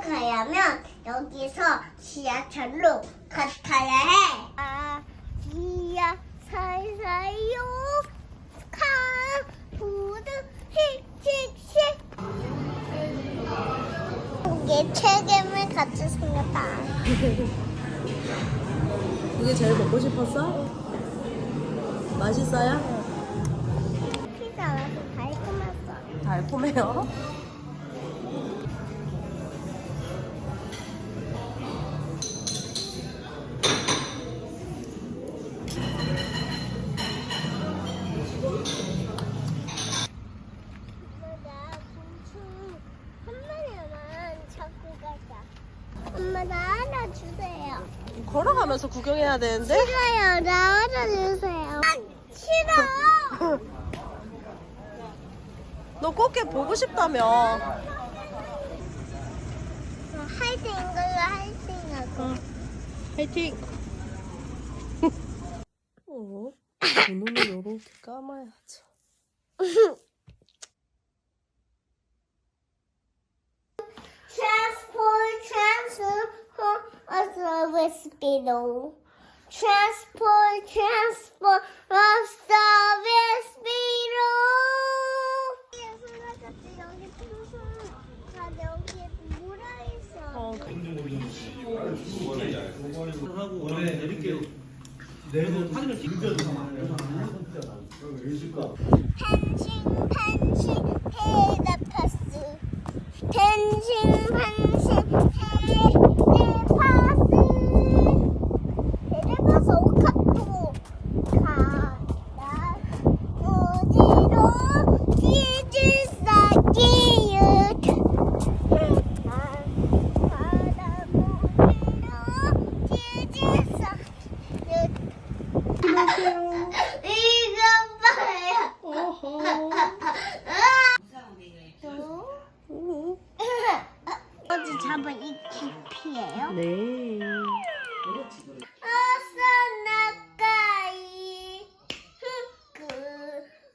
가려면 여기서 지하철로 갔다야 해. 아, 지하 살살요. 카, 부드, 씩씩씩. 이게 책임을 같이 생겼다. 그게 제일 먹고 싶었어? 맛있어요? 피자라서 달콤했어. 달콤해요. 엄마 나 하나 주세요. 걸어가면서 구경해야 되는데? 싫어요. 나 하나 주세요. 싫어. 너 꽃게 보고 싶다며. 할 수 있는 걸로 할수 있는 거. 화이팅! 어? 눈을 이렇게 감아야죠. 풍선, 다 여기 물어 있어. 어, 하고 원래 내릴게요. 내도 사진을 찍어서 판신, 판신, 헤드 파스. 판신, 판신, 헤드파스. 헤드파스 오카토. 가다, 우지로, 지지사기읒. 바다 무지로, 지지사기읒. 이거 봐요. 어허. 어디 잡은 이 깊이에요? 네. 어서 나가이 그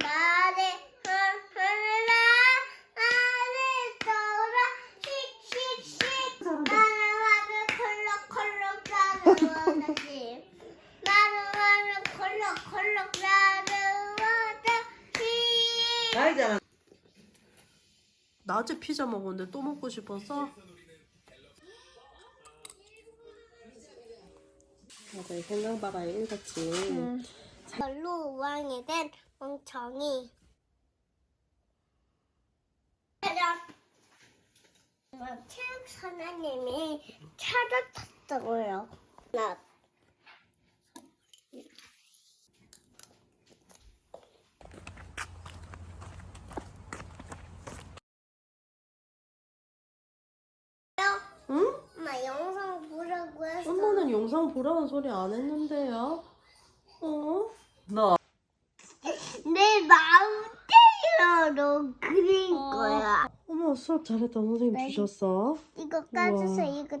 말에 흘러 아래 돌아 씩씩씩 나는 와를 콜록콜록 나는 낮에 피자 먹었는데 또 먹고 싶어서? 맞아요. 생강바다에 일같이. 별로 우왕이 된 멍청이. 체육 선생님이 차를 탔다고요. 나 응? 엄마 영상 보라고 했어. 엄마는 영상 보라는 소리 안 했는데요. 어? 나. 내 마음대로 그린 거야. 어머 수업 잘했다 선생님 네. 주셨어. 이거 까주세요. 이거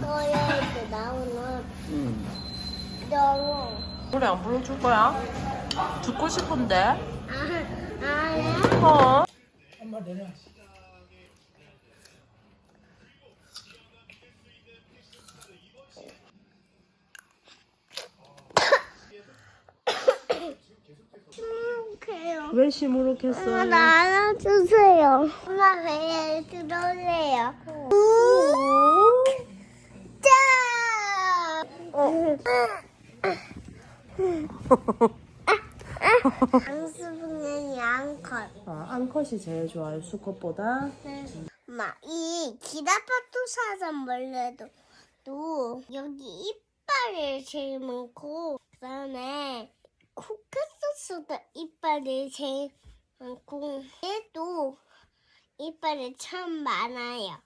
토요일에 나오는 영어. 노래 안 불러줄 거야? 듣고 싶은데. 아, 아야? 어? 시무룩해요. 왜 시무룩했어요? 엄마 나 안아주세요. 엄마 배에 들어올래요. 우 앙수분은 양컷. 아, 암컷이 제일 좋아요, 수컷보다. 엄마, 이 기다파토 사슴벌레도 또 여기 이빨이 제일 많고 그다음에 코카소스도 이빨이 제일 많고 얘도 이빨이 참 많아요.